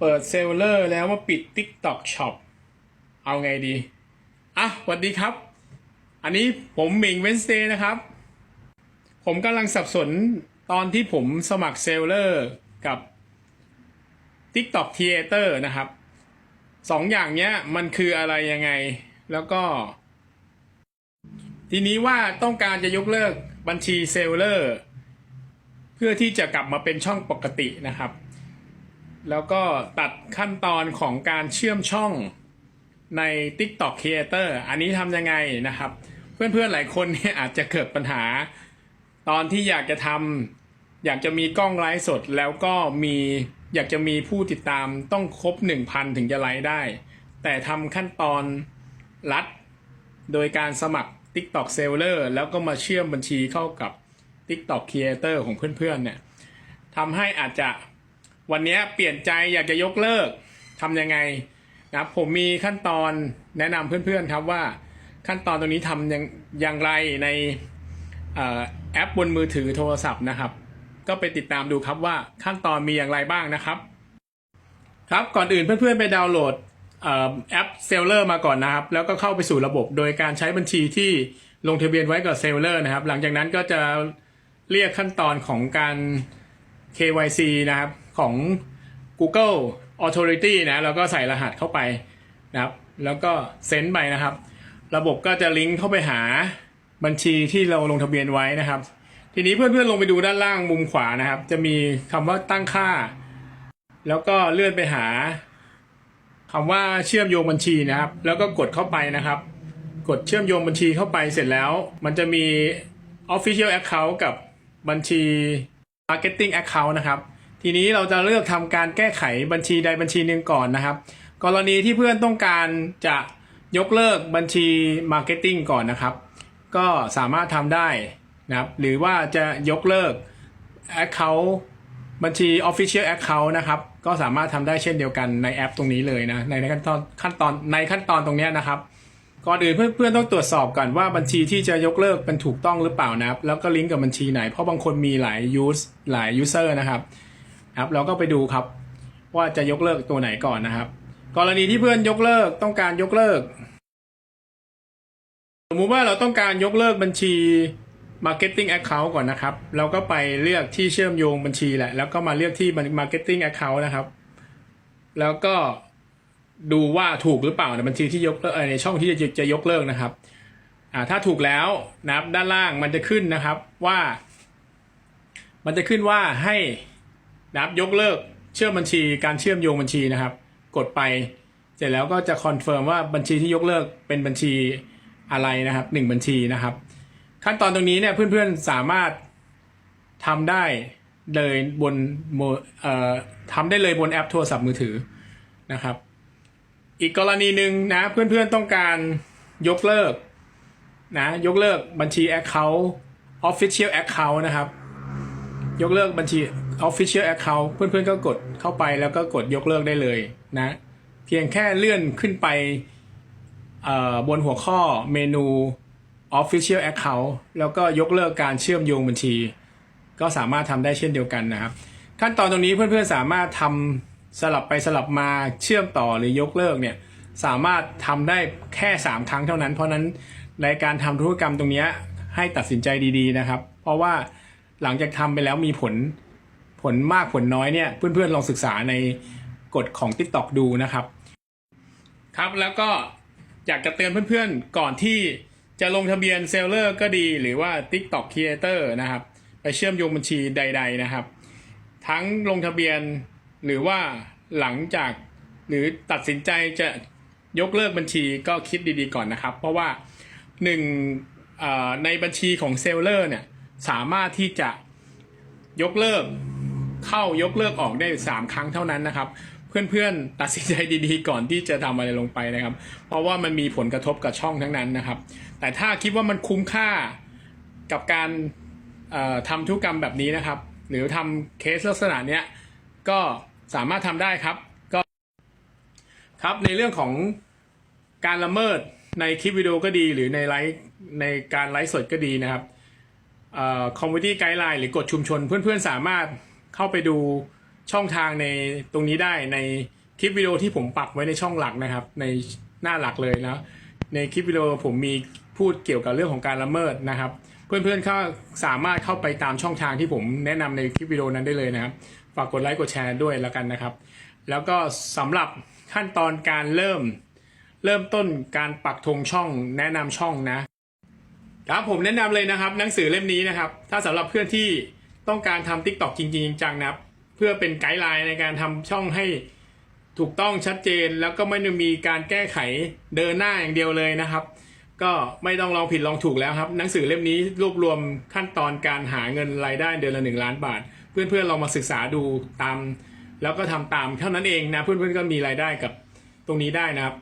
เปิดเซลเลอร์แล้วมาปิด TikTok Shop เอาไงดี อะสวัสดีครับ อันนี้ผมหมิงเวนสเ a y นะครับ ผมกำลังสับสนตอนที่ผมสมัครเซลเลอร์กับ TikTok Theater นะครับสองอย่างเนี้ยมันคืออะไรยังไง แล้วก็ ทีนี้ว่าต้องการจะยกเลิกบัญชีเซลเลอร์ เพื่อที่จะกลับมาเป็นช่องปกตินะครับ แล้วก็ตัดขั้นตอนของการเชื่อมช่องใน TikTok Creator อันนี้ทำยังไงนะครับ เพื่อนๆหลายคนเนี่ยอาจจะเกิดปัญหา ตอนที่อยากจะทำอยากจะมีกล้องไลฟ์สด แล้วก็มีอยากจะมีผู้ติดตามต้องครบ 1,000 ถึงจะไลฟ์ได้ แต่ทำขั้นตอนลัด โดยการสมัคร TikTok Seller แล้วก็มาเชื่อมบัญชีเข้ากับ TikTok Creator ของเพื่อนๆเนี่ยทำให้อาจจะ วันนี้เปลี่ยนใจอยากจะยกเลิกทำยังไงนะครับผมมีขั้นตอนแนะนำเพื่อนๆครับว่าขั้นตอนตรงนี้ทำยังอย่างไรในอแอปบนมือถือโทรศัพท์นะครับ ก็ไปติดตามดูครับว่าขั้นตอนมีอย่างไรบ้างนะครับ ครับก่อนอื่นเพื่อนๆไปดาวน์โหลดอแอปเซลเลอร์มาก่อนนะครับ แล้วก็เข้าไปสู่ระบบโดยการใช้บัญชีที่ลงทะเบียนไว้กับเซลเลอร์นะครับ หลังจากนั้นก็จะเรียกขั้นตอนของการ KYC นะครับของ Google Authority นะแล้วก็ใส่รหัสเข้าไปนะครับ แล้วก็เซ็นไปนะครับ ระบบก็จะลิงก์เข้าไปหาบัญชีที่เราลงทะเบียนไว้นะครับ ทีนี้เพื่อนๆลงไปดูด้านล่างมุมขวานะครับ จะมีคำว่าตั้งค่า แล้วก็เลื่อนไปหาคำว่าเชื่อมโยงบัญชีนะครับ แล้วก็กดเข้าไปนะครับ กดเชื่อมโยงบัญชีเข้าไปเสร็จแล้ว มันจะมี Official Account กับบัญชี Marketing Account นะครับ ทีนี้เราจะเลือกทำการแก้ไขบัญชีใดบัญชีหนึ่งก่อนนะครับ กรณีที่เพื่อนต้องการจะยกเลิกบัญชี Marketing ก่อนนะครับ ก็สามารถทำได้นะครับ หรือว่าจะยกเลิก Account บัญชี Official Account นะครับ ก็สามารถทำได้เช่นเดียวกันในแอปตรงนี้เลยนะ ในขั้นตอนขั้นตอนในขั้นตอนตรงนี้นะครับ ก่อนอื่นเพื่อนเพื่อนต้องตรวจสอบก่อนว่าบัญชีที่จะยกเลิกเป็นถูกต้องหรือเปล่านะครับ แล้วก็ลิงก์กับบัญชีไหน เพราะบางคนมีหลายยูสหลายยูเซอร์นะครับครับเราก็ไปดูครับ ว่าจะยกเลิกตัวไหนก่อนนะครับ กรณีที่เพื่อนยกเลิกต้องการยกเลิก สมมุติว่าเราต้องการยกเลิกบัญชี Marketing Account ก่อนนะครับ เราก็ไปเลือกที่เชื่อมโยงบัญชีแหละ แล้วก็มาเลือกที่ Marketing Account นะครับ แล้วก็ ดูว่าถูกหรือเปล่าในบัญชีที่ยกเลิกในช่องที่จะจะยกเลิกนะครับถ้าถูกแล้วนะครับด้านล่างมันจะขึ้นนะครับว่า มันจะขึ้นว่าให้นะครับยกเลิกเชื่อมบัญชีการเชื่อมโยงบัญชีนะครับ กดไป เสร็จแล้วก็จะคอนเฟิร์มว่าบัญชีที่ยกเลิกเป็นบัญชีอะไรนะครับหนึ่งบัญชีนะครับ ขั้นตอนตรงนี้เนี่ยเพื่อนๆสามารถทำได้เลยบนโมเอ่อทำได้เลยบนแอปโทรศัพท์มือถือนะครับ อีกกรณีหนึ่งนะเพื่อนๆต้องการยกเลิกนะยกเลิกบัญชี Account Official Account นะครับ ยกเลิกบัญชี Official Account เพื่อนๆก็กดเข้าไปแล้วก็กดยกเลิกได้เลยนะเพียงแค่เลื่อนขึ้นไปบนหัวข้อเมนู Official Account แล้วก็ยกเลิกการเชื่อมโยงบัญชี ก็สามารถทำได้เช่นเดียวกันนะครับ ขั้นตอนตรงนี้เพื่อนๆสามารถทำ สลับไปสลับมาเชื่อมต่อหรือยกเลิกเนี่ยสามารถทำได้แค่ 3 ครั้งเท่านั้น เพราะนั้นในการทำธุรกรรมตรงนี้ให้ตัดสินใจดีๆนะครับ เพราะว่าหลังจากทำไปแล้วมีผลผลมากผลน้อยเนี่ยเพื่อนๆลองศึกษาในกฎของ TikTok ดูนะครับ ครับแล้วก็อยากจะเตือนเพื่อนๆก่อนที่จะลงทะเบียนเซลเลอร์ก็ดีหรือว่า TikTok Creator นะครับ ไปเชื่อมโยงบัญชีใด ๆนะครับ ทั้งลงทะเบียน หรือว่าหลังจากหรือตัดสินใจจะยกเลิกบัญชีก็คิดดีๆก่อนนะครับ เพราะว่าหนึ่งในบัญชีของเซลเลอร์เนี่ยสามารถที่จะยกเลิกเข้ายกเลิกออกได้สามครั้งเท่านั้นนะครับ เพื่อนๆตัดสินใจดีๆ ก่อนที่จะทำอะไรลงไปนะครับ เพราะว่ามันมีผลกระทบกับช่องทั้งนั้นนะครับ แต่ถ้าคิดว่ามันคุ้มค่ากับการเอ่อทำธุรกรรมแบบนี้นะครับ หรือทำเคสลักษณะเนี้ยก็ สามารถทำได้ครับก็ครับในเรื่องของการละเมิดในคลิปวิดีโอก็ดีหรือในไลฟ์ในการไลฟ์สดก็ดีนะครับคอมมูนิตี้ไกด์ไลน์หรือกฎชุมชน เพื่อนๆสามารถเข้าไปดูช่องทางในตรงนี้ได้ในคลิปวิดีโอที่ผมปักไว้ในช่องหลักนะครับ ในหน้าหลักเลยนะในคลิปวิดีโอผมมีพูดเกี่ยวกับเรื่องของการละเมิดนะครับ เพื่อนๆเข้าสามารถเข้าไปตามช่องทางที่ผมแนะนำในคลิปวิดีโอนั้นได้เลยนะครับ ฝากกดไลค์กดแชร์ด้วยแล้วกันนะครับ แล้วก็สำหรับขั้นตอนการเริ่ม เริ่มต้นการปักธงช่องแนะนำช่องนะครับผมแนะนำเลยนะครับ หนังสือเล่มนี้นะครับ ถ้าสำหรับเพื่อนที่ต้องการทำ t ิ k t o k จริงๆจังๆนะครับ เพื่อเป็นไกด์ไลน์ในการทำช่องให้ถูกต้องชัดเจนแล้วก็ไม่ได้มีการแก้ไขเดินหน้าอย่างเดียวเลยนะครับ ก็ไม่ต้องลองผิดลองถูกแล้วครับ หนังสือเล่มนี้รวบรวมขั้นตอนการหาเงินรายได้เดือนละหนึ่งล้านบาท เพื่อนๆลองมาศึกษาดูตาม แล้วก็ทำตามเท่านั้นเองนะเพื่อนๆก็มีรายได้กับตรงนี้ได้นะครับ